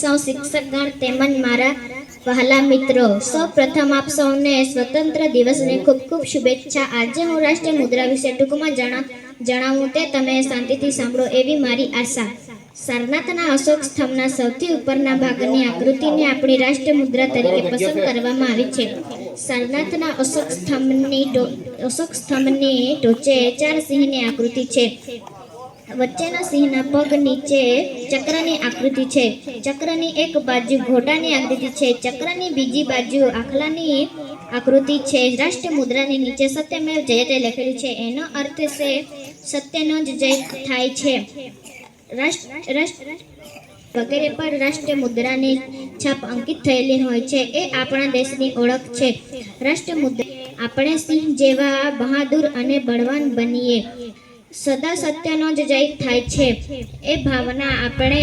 સૌ શિક્ષકગણ તેમજ મારા વહાલા મિત્રો સૌ પ્રથમ આપ સૌને સ્વતંત્ર દિવસની ખૂબ ખૂબ શુભેચ્છા. આજે હું રાષ્ટ્રીય મુદ્રા વિશે ટૂંકમાં જણા જણાવું તે તમે શાંતિથી સાંભળો એવી મારી આશા. સારનાથના અશોક સ્તંભના સૌથી ઉપરના ભાગની આકૃતિને આપણી રાષ્ટ્રીય મુદ્રા તરીકે પસંદ કરવામાં આવી છે. સારનાથના અશોક સ્તંભની અશોક સ્તંભની ટોચે ચાર સિંહની આકૃતિ છે. વચ્ચેના સિંહના પગ નીચે ચક્રની આકૃતિ છે. ચક્રની એક બાજુ ઘોટાની આકૃતિ છે. ચક્રની બીજી બાજુ આખલાની આકૃતિ છે. રાષ્ટ્ર મુદ્રાની નીચે સત્યમેવ જયતે લખેલું છે. એનો અર્થ છે, સત્યનો જ જય થાય છે. રાષ્ટ્ર, વગેરે પર રાષ્ટ્ર મુદ્રાની છાપ અંકિત થયેલી હોય છે. એ આપણા દેશની ઓળખ છે. રાષ્ટ્ર મુદ્રા, આપણે સિંહ જેવા બહાદુર અને બળવાન બનીએ. સદા સત્યનો જ જય થાય છે. એ ભાવના આપણે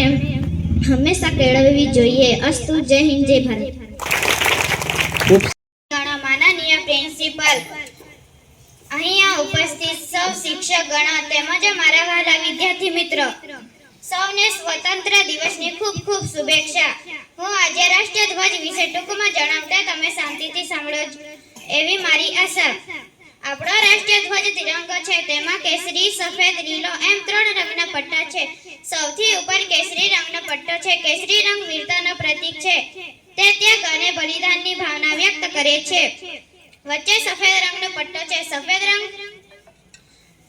હંમેશા કેળવવી જોઈએ. અસ્તુ જય હિન્દ જય ભારત. માનનીય પ્રિન્સિપલ. અહીંયા ઉપસ્થિત સૌ શિક્ષક ગણો તેમજ મારા વાલા વિદ્યાર્થી મિત્રો. સૌને સ્વતંત્ર દિવસની ખૂબ ખૂબ શુભેચ્છા. હું આજે રાષ્ટ્રીય ધ્વજ વિશે ટૂંકમાં જણાવતા તમે શાંતિથી સાંભળો એવી મારી આશા. આપણો રાષ્ટ્રીય ધ્વજ તિરંગો છે, તેમાં કેસરી, સફેદ, લીલો એમ ત્રણ રંગના પટ્ટા છે. સૌથી ઉપર કેસરી રંગનો પટ્ટો છે. કેસરી રંગ વીરતાનો પ્રતીક છે. તે ત્યાગ અને બલિદાનની ભાવના વ્યક્ત કરે છે. વચ્ચે સફેદ રંગનો પટ્ટો છે. સફેદ રંગ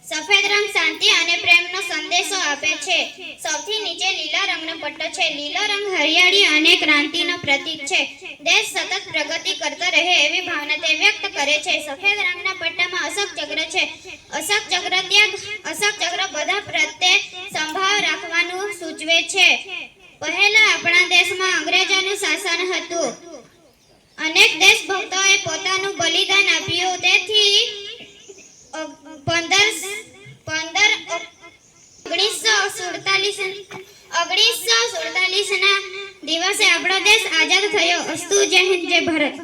સફેદ રંગ શાંતિ અને પ્રેમનો સંદેશો આપે છે. સૌથી નીચે લીલા રંગનો પટ્ટો છે. લીલો રંગ હરિયાળી અને ક્રાંતિનો પ્રતીક છે. દેશ સતત પ્રગતિ કરતો રહે એવી ભાવના તે વ્યક્ત કરે છે. સફેદ રંગના પટ્ટામાં અશોક ચક્ર છે. અશોક ચક્ર ત્યાગ અશોક ચક્ર બધા પ્રત્યે સંભાવ રાખવાનું સૂચવે છે. પહેલા આપણા દેશમાં અંગ્રેજોનું શાસન હતું. અનેક દેશભક્તોએ પોતાનું બલિદાન આપ્યું. તેથી પંદર પંદર ઓગણીસો સુડતાલીસ ઓગણીસો સુડતાલીસના દિવસે આપણો દેશ આઝાદ થયો. અસ્તુ જય હિન્દ જય ભારત.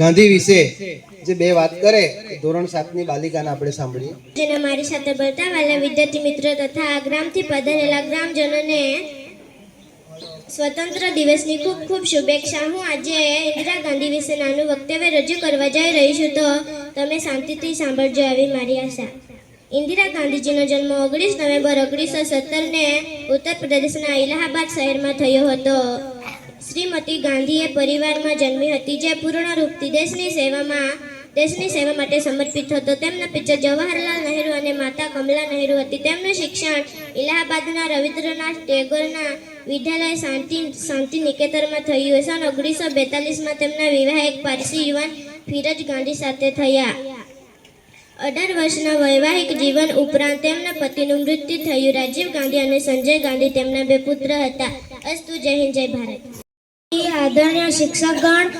ગાંધી વિશે જે બે વાત કરે ધોરણ સાતની બાલિકાને આપણે સાંભળીએ. જેને મારી સાથે બધા વાલા વિદ્યાર્થી મિત્રો તથા આ ગ્રામથી પધારેલા ગ્રામજનોને સ્વતંત્ર દિવસની ખૂબ ખૂબ શુભેચ્છા. હું આજે ઇન્દિરા ગાંધી વિશે નાનું વક્તવ્ય રજૂ કરવા જઈ રહી છું, તો તમે શાંતિથી સાંભળજો આવી મારી આશા. ઇન્દિરા ગાંધીજીનો જન્મ ઓગણીસ નવેમ્બર ઓગણીસો સત્તરને ઉત્તર પ્રદેશના ઇલાહાબાદ શહેરમાં થયો હતો. શ્રીમતી ગાંધીએ પરિવારમાં જન્મી હતી, જે પૂર્ણ રૂપથી દેશની સેવામાં દેશની સેવા માટે સમર્પિત હતો. તેમના પિતા જવાહરલાલ નહેરુ અને માતા કમલા નહેરુ હતી. તેમનું શિક્ષણ ઇલાહાબાદના રવિન્દ્રનાથ ટેગોરના વિદ્યાલય શાંતિ શાંતિ નિકેતનમાં થયું. સન ઓગણીસો બેતાલીસમાં તેમના વિવાહ એક પારસી યુવાન ફિરજ ગાંધી સાથે થયા. અઢાર વર્ષના વૈવાહિક જીવન ઉપરાંત તેમના પતિનું મૃત્યુ થયું. રાજીવ ગાંધી અને સંજય ગાંધી તેમના બે પુત્ર હતા. અસ્તુ જય હિન્દ, જય ભારત. આદરણીય શિક્ષકગણ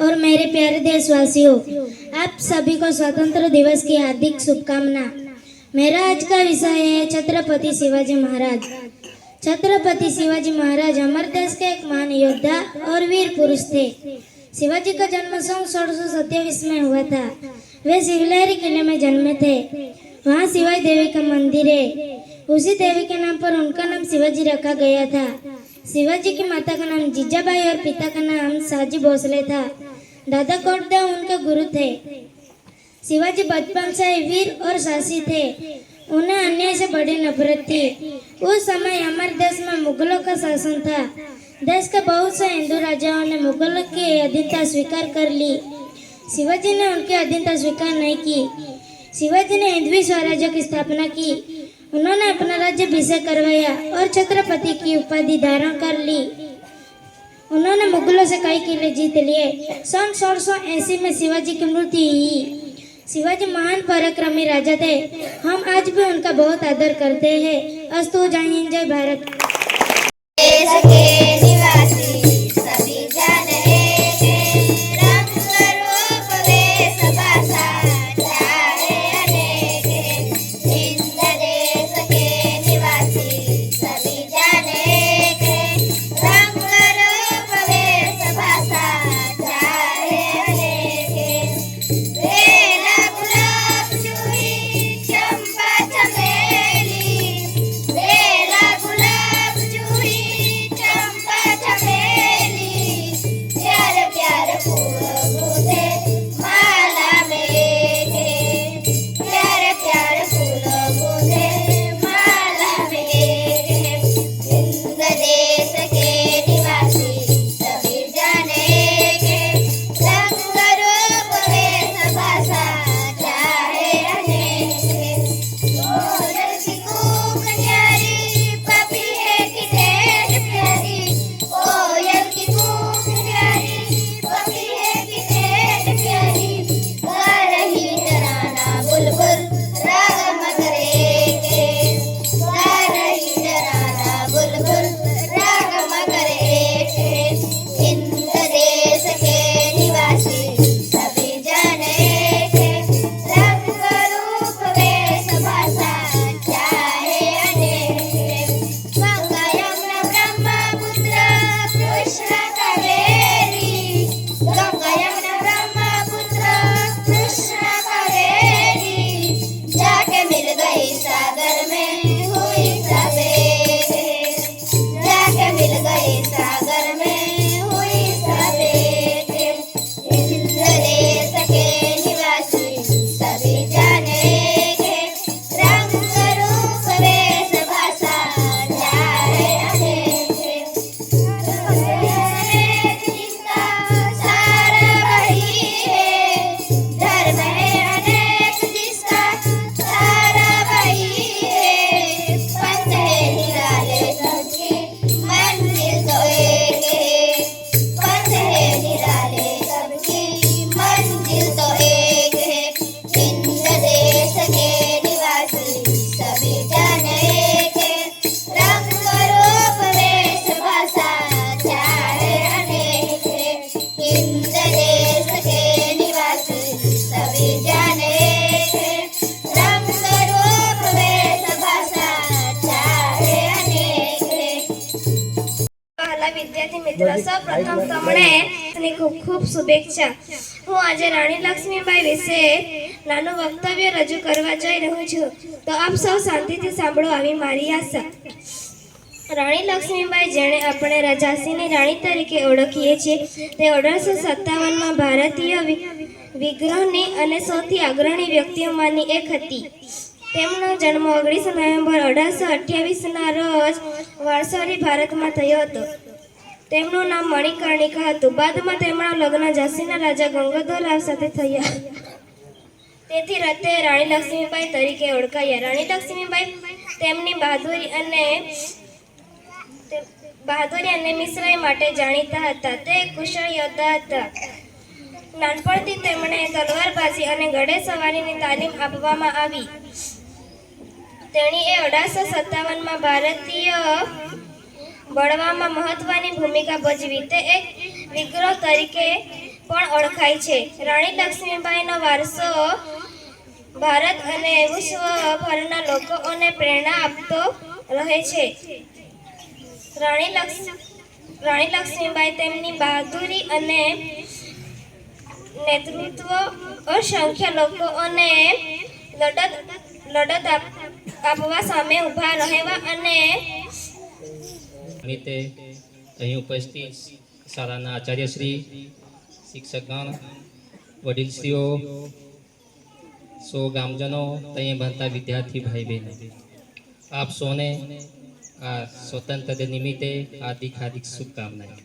और मेरे प्यारे देशवासियों, आप सभी को स्वतंत्र दिवस की हार्दिक शुभकामना। मेरा आज का विषय है छत्रपति शिवाजी महाराज। छत्रपति शिवाजी महाराज हमारे देश के एक महान योद्धा और वीर पुरुष थे। शिवाजी का जन्म सन सोलह सौ में हुआ था। वे शिवलहरी किले में जन्मे थे। वहाँ शिवाजी देवी का मंदिर है। उसी देवी के नाम पर उनका नाम शिवाजी रखा गया था। शिवाजी की माता का नाम जीजाबाई और पिता का नाम साजी भोसले था। दादा कोटदेव उनके गुरु थे। शिवाजी बचपन से वीर और साहसी थे। उन्हें अन्याय से बड़ी नफरत थी। उस समय हमारे देश में मुगलों का शासन था। देश के बहुत से हिंदू राजाओं ने मुगलों की अधीनता स्वीकार कर ली। शिवाजी ने उनकी अधीनता स्वीकार नहीं की। शिवाजी ने हिंदवी स्वराज्य की स्थापना की। उन्होंने अपना राज्य अभिषेक करवाया और छत्रपति की उपाधि धारण कर ली। उन्होंने मुगलों से कई किले जीत लिए। सन सोलह सौ ऐसी में शिवाजी की मृत्यु हुई। शिवाजी महान पराक्रमी राजा थे। हम आज भी उनका बहुत आदर करते हैं। अस्तु जय हिंद, जय भारत। વિદ્યાર્થી મિત્ર સૌપ્રથમ તમને ની ખૂબ ખૂબ શુભેચ્છા. હું આજે રાણી લક્ષ્મીબાઈ વિશે નાનું વક્તવ્ય રજૂ કરવા જઈ રહ્યો છું. તો આપ સૌ શાંતિથી સાંભળો આવી મારી આશા. રાણી લક્ષ્મીબાઈ જેણે આપણે રજાસીની રાણી તરીકે ઓળખીએ છીએ. તે અઢારસો સત્તાવનમાં ભારતીય વિગ્રહની અને સૌથી અગ્રણી વ્યક્તિઓમાંની એક હતી. તેમનો જન્મ ઓગણીસ નવેમ્બર અઢારસો અઠ્યાવીસના રોજ વારસોરી ભારતમાં થયો હતો. તેમનું નામ મણિકર્ણિકા હતું. બાદમાં તેમના લગ્ન ઝાંસીના રાજા ગંગાધરરાવ સાથે થયા. તેથી રતે રાણી લક્ષ્મીબાઈ તરીકે ઓળખાયા. રાણી લક્ષ્મીબાઈ તેમની બહાદુરી અને બહાદુરી અને મિશ્રાઈ માટે જાણીતા હતા. તે કુશળ યોદ્ધા હતા. નાનપણથી તેમણે તલવારબાજી અને ગળે સવારીની તાલીમ આપવામાં આવી. તેણીએ અઢારસો સત્તાવનમાં ભારતીય બળવામાં મહત્વની ભૂમિકા ભજવી તે એક વિગ્રહ તરીકે પણ ઓળખાય છે. રાણી લક્ષ્મીબાઈનો વારસો ભારત અને વિશ્વભરના લોકોને પ્રેરણા આપતો રહે છે. રાણી લક્ષ્મી, રાણી લક્ષ્મીબાઈ તેમની બહાદુરી અને નેતૃત્વ અસંખ્ય લોકોને લડત લડત આપવા સામે ઊભા રહેવા અને નિમિત્તે અહીં ઉપસ્થિત શાળાના આચાર્યશ્રી, શિક્ષકગણ, વડીલશ્રીઓ, સો ગામજનો ત્યાં ભણતા વિદ્યાર્થી ભાઈ બહેનો આપ સૌને આ સ્વતંત્ર દિન નિમિત્તે હાર્દિક હાર્દિક શુભકામનાઓ.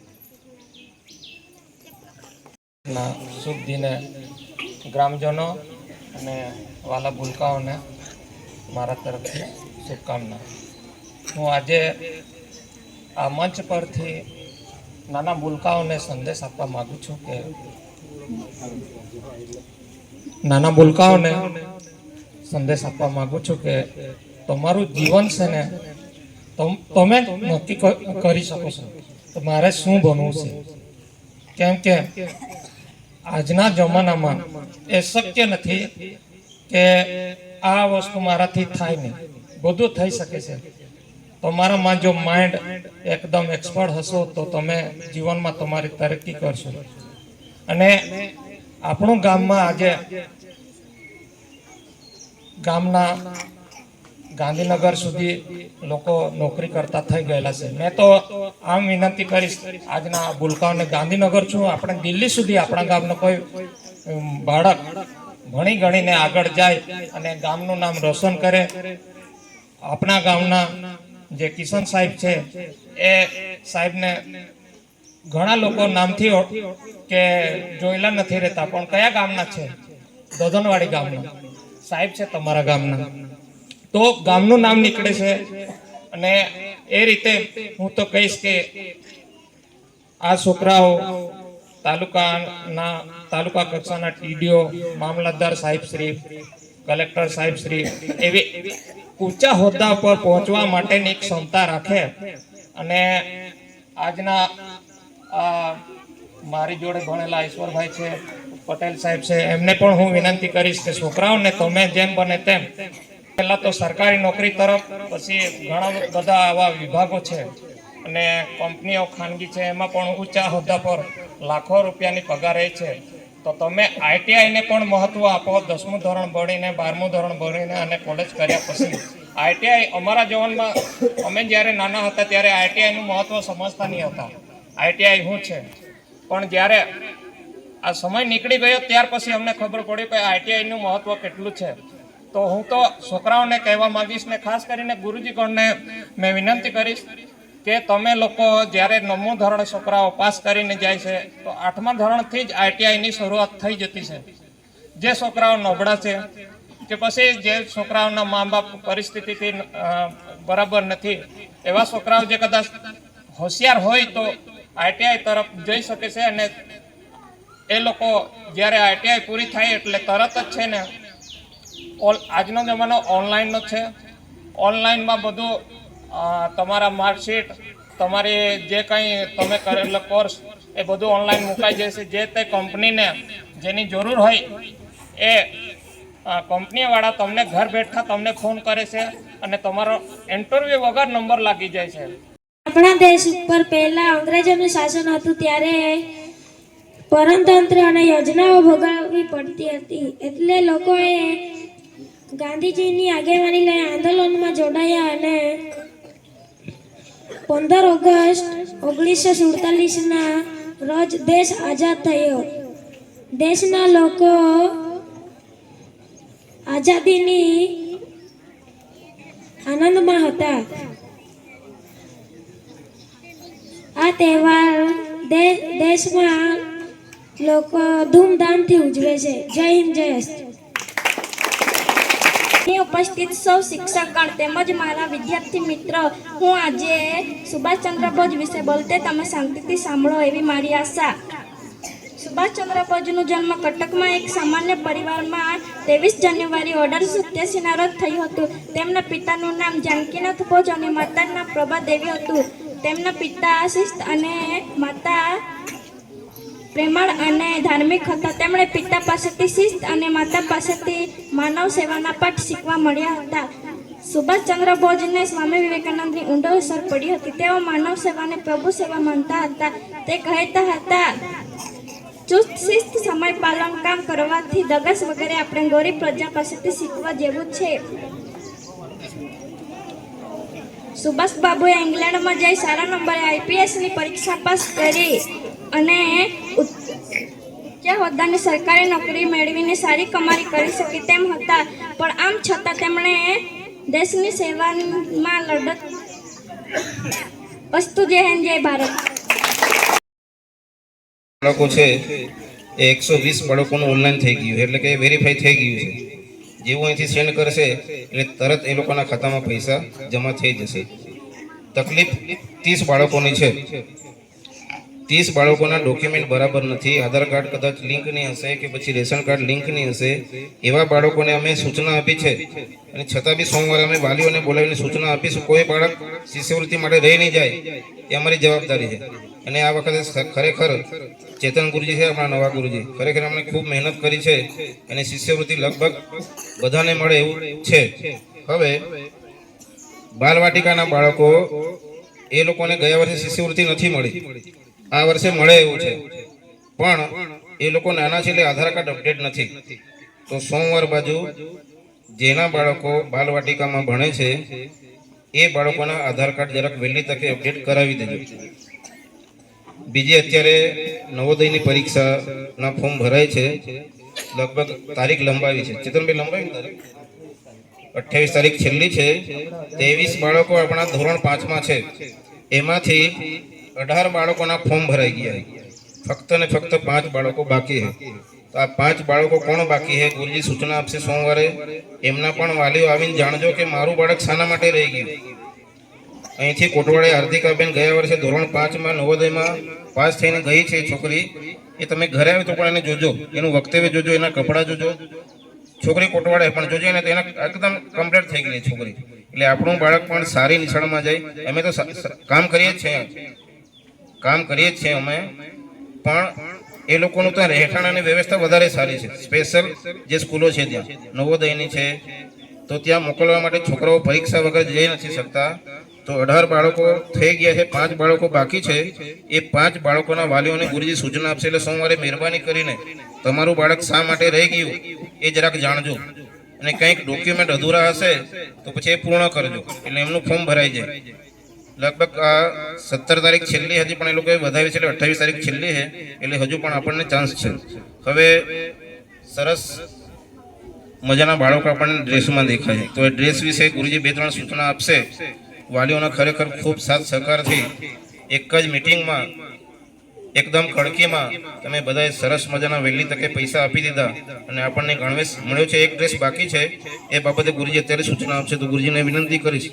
શુભ દિને ગ્રામજનો અને વાલા ભૂલકાઓને મારા તરફથી શુભકામના હું આજે આ મંચ પરથી નાના બુલકાઓને સંદેશ આપવા માગું છું કે નાના બુલકાઓને સંદેશ આપવા માગું છું કે તમારું જીવન છે ને, તમ- નક્કી કરી શકો છો તો મારે શું બનવું છે. કેમ કે આજના જમાનામાં એ શક્ય નથી કે આ વસ્તુ મારાથી થાય નહીં. બધું થઈ શકે છે. તમારામાં જો માઇન્ડ એકદમ એક્સપર્ટ હશો તો તમે જીવનમાં તમારી તરક્કી કરશો. અને આપણું ગામમાં આજે ગામના ગાંધીનગર સુધી લોકો નોકરી કરતા થઈ ગયેલા છે. મેં તો આમ વિનંતી કરીશ, આજના ભૂલકાઓને ગાંધીનગર છું, આપણે દિલ્હી સુધી આપણા ગામનો કોઈ બાળક ભણી ગણીને આગળ જાય અને ગામનું નામ રોશન કરે. આપણા ગામના જે કિશન સાહેબ છે, એ સાહેબને ઘણા લોકો નામથી કે જોયેલા નથી રહેતા, પણ કયા ગામના છે? દોધનવાડી ગામના. સાહેબ છે તમારા ગામના. તો ગામનું નામ નીકળે છે અને એ રીતે હું તો કહીશ કે આ છોકરાઓ તાલુકાના તાલુકા કક્ષાના ટીડીઓ, મામલતદાર સાહેબ શ્રી કલેક્ટર સાહેબ શ્રી, એવી ઊંચા હોદ્દા પર પહોંચવા માટેની ક્ષમતા રાખે. અને આજના મારી જોડે ભણેલા ઈશ્વરભાઈ છે, પટેલ સાહેબ છે, એમને પણ હું વિનંતી કરીશ કે છોકરાઓને તમે જેમ બને તેમ, પહેલાં તો સરકારી નોકરી તરફ, પછી ઘણા બધા આવા વિભાગો છે. અને કંપનીઓ ખાનગી છે, એમાં પણ ઊંચા હોદ્દા પર લાખો રૂપિયાની પગાર રહે છે. તો તમે આઈટીઆઈને પણ મહત્વ આપો. દસમું ધોરણ ભણીને, બારમું ધોરણ ભણીને અને કોલેજ કર્યા પછી. આઈટીઆઈ અમારા જીવનમાં, અમે જ્યારે નાના હતા ત્યારે આઈટીઆઈનું મહત્વ સમજતા નહીં હતા આઈટીઆઈ શું છે? પણ જ્યારે આ સમય નીકળી ગયો ત્યાર પછી અમને ખબર પડી કે આઈટીઆઈનું મહત્વ કેટલું છે. તો હું તો છોકરાઓને કહેવા માંગીશ ને ખાસ કરીને ગુરુજીગણને મેં વિનંતી કરીશ કે તમે લોકો જ્યારે નવમું ધોરણ છોકરાઓ પાસ કરીને જાય છે, તો આઠમા ધોરણથી જ આઈટીઆઈની શરૂઆત થઈ જતી છે. જે છોકરાઓ નબળા છે, કે પછી જે છોકરાઓના મા બાપ પરિસ્થિતિથી બરાબર નથી, એવા છોકરાઓ જે કદાચ હોશિયાર હોય તો આઈટીઆઈ તરફ જઈ શકે છે અને એ લોકો જ્યારે આઈટીઆઈ પૂરી થાય એટલે તરત જ છે ને આજનો જમાનો ઓનલાઈનનો છે. ઓનલાઈનમાં બધું તમારા માર્કશીટ, તમારી જે કંઈ તમે કરેલો કોર્સ, એ બધું ઓનલાઈન મુકાઈ જશે. જે તે કંપનીને જેની જરૂર હોય, એ કંપનીવાળા તમને ઘર બેઠા તમને ફોન કરે છે અને તમારો ઇન્ટરવ્યૂ વગર નંબર લાગી જાય છે. આપણા દેશ ઉપર પહેલા અંગ્રેજોનું શાસન હતું ત્યારે પરમતંત્ર અને યોજનાઓ ભોગવવી પડતી હતી. એટલે લોકોએ ગાંધીજીની આગેવાની લઈ આંદોલનમાં જોડાયા અને પંદર ઓગસ્ટ ઓગણીસો સુડતાલીસના રોજ દેશ આઝાદ થયો. દેશના લોકો આઝાદીની આનંદમાં હતા. આ તહેવાર દેશમાં લોકો ધૂમધામથી ઉજવે છે. જય હિન્દ, જય ઉપસ્થિત સૌ શિક્ષકગણ તેમજ મારા વિદ્યાર્થી મિત્ર, હું આજે સુભાષચંદ્ર બોઝ વિશે બોલતે તમે શાંતિથી સાંભળો એવી મારી આશા. સુભાષચંદ્ર બોઝનો જન્મ કટકમાં એક સામાન્ય પરિવારમાં ત્રેવીસ જાન્યુઆરી ઓગણીસો સત્યાસીના રોજ થયું હતું. તેમના પિતાનું નામ જાનકીનાથ બોઝ અને માતાનું નામ પ્રભા દેવી હતું. તેમના પિતા શિસ્ત અને માતા પ્રેમાળ અને ધાર્મિક હતા. તેમણે પિતા પાસેથી શિસ્ત અને માતા પાસેથી માનવ સેવાના પાઠ શીખવા મળ્યા હતા. સુભાષચંદ્ર બોઝને સ્વામી વિવેકાનંદની ઊંડો અસર પડી હતી. તેઓ માનવ સેવાને પ્રભુ સેવા માનતા હતા. તે કહેતા હતા, ચુસ્ત, શિસ્ત, સમય પાલન, કામ કરવાથી દગસ વગેરે આપણે ગરીબ પ્રજા પાસેથી શીખવા જેવું છે. સુભાષ બાબુએ ઇંગ્લેન્ડમાં જઈ સારા નંબરે આઈપીએસની પરીક્ષા પાસ કરી. અને ઉચ્ચ હોદ્દાની સરકારી નોકરી મેળવીને સારી કમાણી કરી શકી તેમ હતા. પણ આમ છતાં તેમણે દેશની સેવામાં લડત વસ્તુ જય હિન્દ, જય ભારત. બાળકો છે, એ એકસો વીસ બાળકોનું ઓનલાઈન થઈ ગયું એટલે કે વેરીફાઈ થઈ ગયું છે. જેવું અહીંથી સેન્ડ કરશે, એટલે તરત એ લોકોના ખાતામાં પૈસા જમા થઈ જશે. તકલીફ ત્રીસ બાળકોની છે. ત્રીસ બાળકોના ડોક્યુમેન્ટ બરાબર નથી. આધાર કાર્ડ કદાચ લિંક નહીં હશે કે પછી રેશન કાર્ડ લિંક નહીં હશે. એવા બાળકોને અમે સૂચના આપી છે. અને છતાં બી સોમવારે અમે વાલીઓને બોલાવીને સૂચના આપીશું. કોઈ બાળક શિષ્યવૃત્તિ માટે રહી નહીં જાય, એ અમારી જવાબદારી છે. અને આ વખતે ખરેખર ચેતન ગુરુજી છે, આપણા નવા ગુરુજી. ખરેખર અમને ખૂબ મહેનત કરી છે અને શિષ્યવૃત્તિ લગભગ બધાને મળે એવું છે. હવે બાલવાટિકાના બાળકો, એ લોકોને ગયા વર્ષે શિષ્યવૃત્તિ નથી મળી. આ વર્ષે મળે એવું છે. પણ એ લોકો નાના છે એટલે આધાર કાર્ડ અપડેટ નથી. તો સોમવાર બાજુ જેના બાળકો બાલવાટિકામાં ભણે છે, એ બાળકોના આધાર કાર્ડ જરાક વહેલી તકે અપડેટ કરાવી દેજો. બીજી અત્યારે નવોદયની પરીક્ષાના ફોર્મ ભરાય છે. લગભગ તારીખ લંબાવી છે. ચેતનભાઈ, લંબાવી અઠ્યાવીસ તારીખ છેલ્લી છે. ત્રેવીસ બાળકો આપણા ધોરણ પાંચમાં છે. એમાંથી અઢાર બાળકોના ફોર્મ ભરાઈ ગયા. ફક્ત ને ફક્ત પાંચ બાળકો બાકી છે તો આ પાંચ બાળકો કોણ બાકી છે ગુરુજી સૂચના આપશે સોમવારે. એમના પણ વાલીઓ આવીને જાણજો કે મારું બાળક શાના માટે રહી ગયું. અહીંથી કોટવાડે હાર્દિકાબેન ગયા વર્ષે ધોરણ પાંચમાં નવોદયમાં પાસ થઈને ગઈ છે છોકરી. એ તમે ઘરે આવે તો પણ એને જોજો. એનું વક્તવ્ય જોજો, એના કપડાં જોજો. છોકરી કોટવાડે પણ જોજો ને તો એના એકદમ કમ્પ્લીટ થઈ ગઈ છોકરી. એટલે આપણું બાળક પણ સારી નિશાળમાં જાય. અમે તો કામ કરીએ જ છીએ. કામ કરીએ જ છીએ અમે, પણ એ લોકોનું ત્યાં રહેઠાણ અને વ્યવસ્થા વધારે સારી છે. સ્પેશિયલ જે સ્કૂલો છે ત્યાં, નવોદયની છે, તો ત્યાં મોકલવા માટે છોકરાઓ પરીક્ષા વગર જઈ નથી શકતા. તો અઢાર બાળકો થઈ ગયા છે, પાંચ બાળકો બાકી છે. એ પાંચ બાળકોના વાલીઓને ગુરુજી સૂચના આપશે, એટલે સોમવારે મહેરબાની કરીને તમારું બાળક શા માટે રહી ગયું એ જરાક જાણજો. અને કંઈક ડોક્યુમેન્ટ અધૂરા હશે તો પછી એ પૂર્ણ કરજો. એટલે એમનું ફોર્મ ભરાઈ જાય. લગભગ આ સત્તર તારીખ છેલ્લી હતી, પણ એ લોકોએ વધાવી છે, એટલે અઠ્ઠાવીસ તારીખ છેલ્લી છે, એટલે હજુ પણ આપણને ચાન્સ છે. હવે સરસ મજાના બાળકો આપણને ડ્રેસમાં દેખાય તો એ ડ્રેસ વિશે ગુરુજી બે ત્રણ સૂચના આપશે. વાલીઓના ખરેખર ખૂબ સાથ સહકારથી એક જ મિટિંગમાં એકદમ કડકીમાં તમે બધાએ સરસ મજાના વહેલી તકે પૈસા આપી દીધા અને આપણને ગણવેશ મળ્યો છે, એક ડ્રેસ બાકી છે. એ બાબતે ગુરુજી અત્યારે સૂચના આપશે, તો ગુરુજીને વિનંતી કરીશ.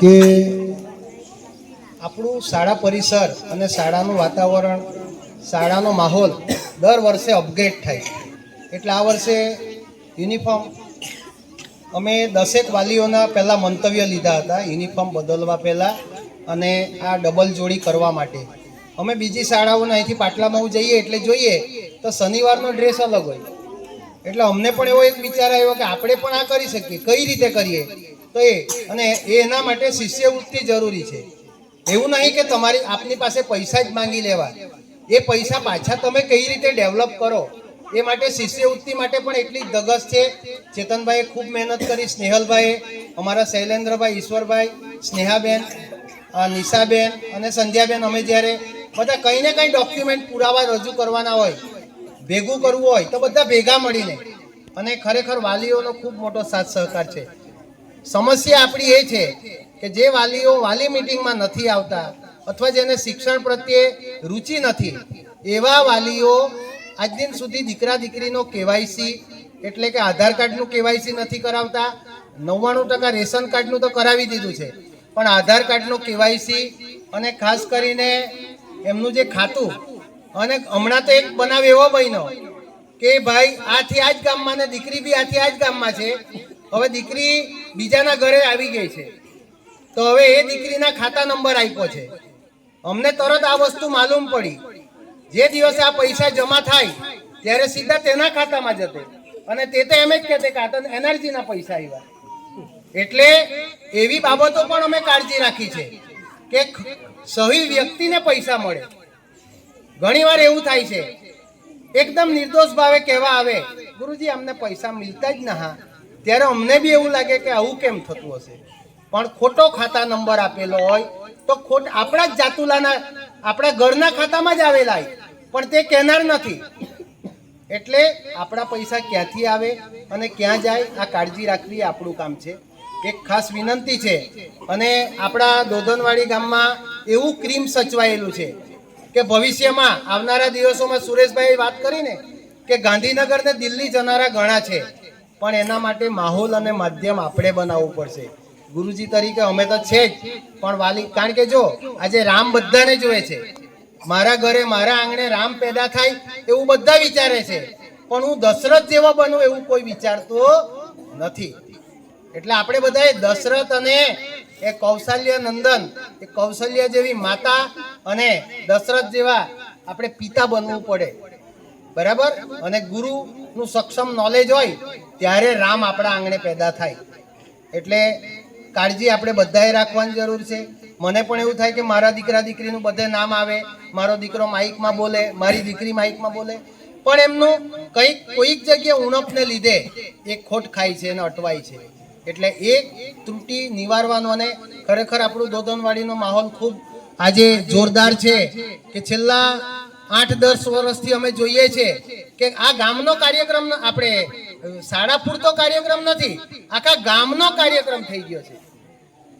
કે આપણું શાળા પરિસર અને શાળાનું વાતાવરણ, શાળાનો માહોલ દર વર્ષે અપગ્રેડ થાય. એટલે આ વર્ષે યુનિફોર્મ અમે દસેક વાલીઓના પહેલાં મંતવ્ય લીધા હતા યુનિફોર્મ બદલવા પહેલાં અને આ ડબલ જોડી કરવા માટે. અમે બીજી શાળાઓના અહીંથી પાટલામાં જઈએ એટલે જોઈએ તો શનિવારનો ડ્રેસ અલગ હોય. એટલે અમને પણ એવો એક વિચાર આવ્યો કે આપણે પણ આ કરી શકીએ. કઈ રીતે કરીએ? તો એ. અને એના માટે શિષ્યવૃત્તિ જરૂરી છે. એવું નહીં કે તમારી આપની પાસે પૈસા જ માંગી લેવા. એ પૈસા પાછા તમે કઈ રીતે ડેવલપ કરો? એ માટે શિષ્યવૃત્તિ માટે પણ એટલી જ ધગસ છે. ચેતનભાઈએ ખૂબ મહેનત કરી, સ્નેહલભાઈએ, અમારા શૈલેન્દ્રભાઈ, ઈશ્વરભાઈ, સ્નેહાબેન નિશાબેન અને સંધ્યાબેન. અમે જ્યારે બધા કંઈ ને કંઈ ડોક્યુમેન્ટ પુરાવા રજૂ કરવાના હોય, ભેગું કરવું હોય, તો બધા ભેગા મળીને. અને ખરેખર વાલીઓનો ખૂબ મોટો સાથ સહકાર છે. સમસ્યા આપણી એ છે કે જે વાલીઓ વાલી મિટિંગમાં નથી આવતા અથવા જેને શિક્ષણ પ્રત્યે રુચિ નથી, એવા વાલીઓ આજ દિન સુધી દીકરા દીકરીનો કેવાયસી એટલે કે આધાર કાર્ડનું કેવાયસી નથી કરાવતા, નવ્વાણું ટકા રેશન કાર્ડનું તો કરાવી દીધું છે. પણ આધાર કાર્ડનું કેવાયસી અને ખાસ કરીને એમનું જે ખાતું, અને હમણાં તો એક બનાવ એવો બન્યો કે ભાઈ, આથી આ જ ગામમાં ને દીકરી બી આથી આ જ ગામમાં છે. હવે દીકરી બીજાના ઘરે આવી ગઈ છે. તો હવે એ દીકરીના ખાતા નંબર આપ્યો છે. અમને તરત આ વસ્તુ માલુમ પડી. જે દિવસે આ પૈસા જમા થાય, ત્યારે સીધા તેના ખાતામાં જતો. અને તે તો એમ જ કહેતે કે આ એનર્જીના પૈસા આવ્યા એટલે એવી બાબતો પણ અમે કાળજી રાખી છે કે સહી વ્યક્તિને પૈસા મળે. ઘણીવાર એવું થાય છે એકદમ નિર્દોષ ભાવે કહેવા આવે, ગુરુજી, અમને પૈસા મિલતા જ ના ત્યારે અમને બી એવું લાગે કે આવું કેમ થતું હશે? પણ ખોટો ખાતા નંબર આપેલો હોય, તો ખોટ આપણા જ જાતુલાના, આપણા ઘરના ખાતામાં જ આવેલા પણ તે કહેનાર નથી. એટલે આપણા પૈસા ક્યાંથી આવે અને ક્યાં જાય, આ કાળજી રાખવી આપણું કામ છે. એક ખાસ વિનંતી છે. અને આપણા દોધનવાડી ગામમાં એવું ક્રીમ સચવાયેલું છે. કે ભવિષ્યમાં આવનારા દિવસોમાં સુરેશભાઈ વાત કરીને કે ગાંધીનગર ને દિલ્હી જનારા ઘણા છે. પણ એના માટે માહોલ અને માધ્યમ આપણે બનાવવું પડશે. ગુરુજી તરીકે અમે તો છે જ, પણ વાલી, કારણ કે જો, આજે રામ બધાને જોવે છે. મારા ઘરે મારા આંગણે રામ પેદા થાય એવું બધા વિચારે છે. પણ હું દશરથ જેવો બનું એવું કોઈ વિચારતો નથી. એટલે આપણે બધાએ દશરથ અને એ કૌશલ્ય નંદન, એ કૌશલ્ય જેવી માતા અને દશરથ જેવા આપણે પિતા બનવું પડે. બરાબર? અને ગુરુનું સક્ષમ નોલેજ હોય, ત્યારે રામ આપણા આંગણે પેદા થાય. એટલે કાળજી આપણે બધાએ રાખવાની જરૂર છે. મને પણ એવું થાય કે મારા દીકરા દીકરીનું બધે નામ આવે, મારો દીકરો માઇકમાં બોલે, મારી દીકરી માઇકમાં બોલે. પણ એમનું કંઈક કોઈક જગ્યાએ ઉણપને લીધે એ ખોટ ખાય છે અને અટવાય છે. એટલે એ ત્રુટિ નિવારવાનો અને ખરેખર આપણું દોદનવાડીનો માહોલ ખૂબ આજે જોરદાર છે કે છેલ્લા આઠ, દસ વર્ષથી અમે જોઈએ છે કે આ ગામનો કાર્યક્રમ આપણે શાળા પૂરતો કાર્યક્રમ નથી, આખા ગામનો કાર્યક્રમ થઈ ગયો છે.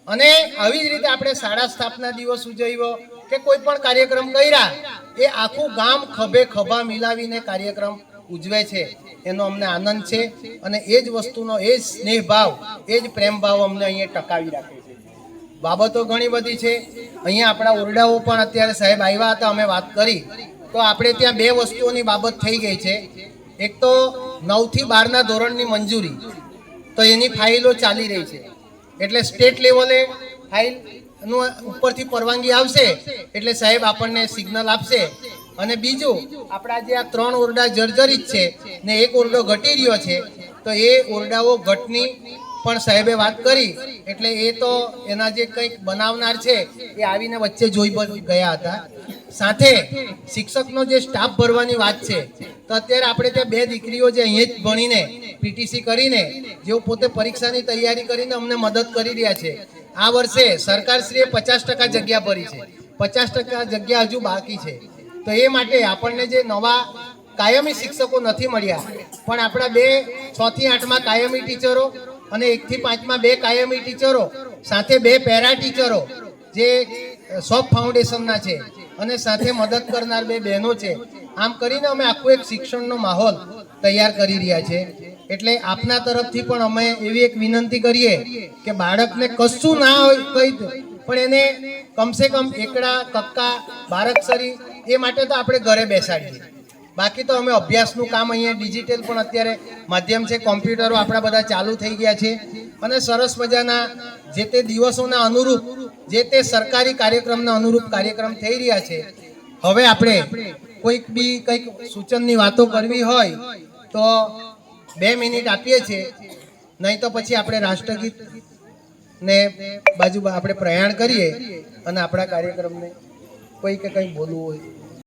અને આવી જ રીતે આપણે શાળા સ્થાપના દિવસ ઉજવ્યો કે કોઈ પણ કાર્યક્રમ કર્યા, એ આખું ગામ ખભે ખભા મિલાવીને કાર્યક્રમ ઉજવે છે, એનો અમને આનંદ છે અને એ જ વસ્તુનો, એ જ સ્નેહ ભાવ એ જ પ્રેમ ભાવ અમને અહીંયા ટકાવી રાખે છે. બાબતો ઘણી બધી છે. અહીંયા આપણા ઓરડાઓ પણ અત્યારે સાહેબ આવ્યા હતા, અમે વાત કરી. તો આપણે ત્યાં બે વસ્તુઓની બાબત થઈ ગઈ છે. એક તો નવથી બારના ધોરણની મંજૂરી. તો એની ફાઇલો ચાલી રહી છે. એટલે સ્ટેટ લેવલે ફાઇલનું ઉપરથી પરવાનગી આવશે, એટલે સાહેબ આપણને સિગ્નલ આપશે. અને બીજું, આપણા જે આ ત્રણ ઓરડા જર્જરિત છે ને એક ઓરડો ઘટી રહ્યો છે, તો એ ઓરડાઓ ઘટની પણ સાહેબે વાત કરી, એટલે એ તો એના જે કંઈક બનાવનાર છે, એ આવીને વચ્ચે જોઈ ગયા હતા. સાથે શિક્ષકનો જે સ્ટાફ ભરવાની વાત છે, તો અત્યારે આપણે ત્યાં બે દીકરીઓ જે અહીંયા જ ભણીને, પીટીસી કરીને, જેઓ પોતે પરીક્ષાની તૈયારી કરીને અમને મદદ કરી રહ્યા છે. આ વર્ષે સરકારશ્રીએ પચાસ ટકા જગ્યા ભરી છે. પચાસ ટકા જગ્યા હજુ બાકી છે. તો એ માટે આપણને જે નવા કાયમી શિક્ષકો નથી મળ્યા, પણ આપણા બે છ થી આઠમાં કાયમી ટીચરો અને એકથી પાંચમાં બે કાયમી ટીચરો, સાથે બે પેરા ટીચરો જે સોફ ફાઉન્ડેશનના છે અને સાથે મદદ કરનાર બે બહેનો છે. આમ કરીને અમે આખું એક શિક્ષણનો માહોલ તૈયાર કરી રહ્યા છે. એટલે આપના તરફથી પણ અમે એવી એક વિનંતી કરીએ કે બાળકને કશું ના હોય કહી પણ એને કમસે કમ એકડા કક્કા બારકસરી એ માટે તો આપણે ઘરે બેસાડીએ. બાકી તો અમે અભ્યાસનું કામ અહીંયા ડિજિટલ પણ અત્યારે માધ્યમ છે કોમ્પ્યુટરો આપણા બધા ચાલુ થઈ ગયા છે. અને સરસ મજાના જે તે દિવસોના અનુરૂપ, જે તે સરકારી કાર્યક્રમના અનુરૂપ કાર્યક્રમ થઈ રહ્યા છે. હવે આપણે કોઈક બી કંઈક સૂચનની વાતો કરવી હોય તો બે મિનિટ આપીએ છીએ. નહીં તો પછી આપણે રાષ્ટ્રગીત ને બાજુ આપણે પ્રયાણ કરીએ અને આપણા કાર્યક્રમને કોઈ કે કંઈ બોલવું હોય.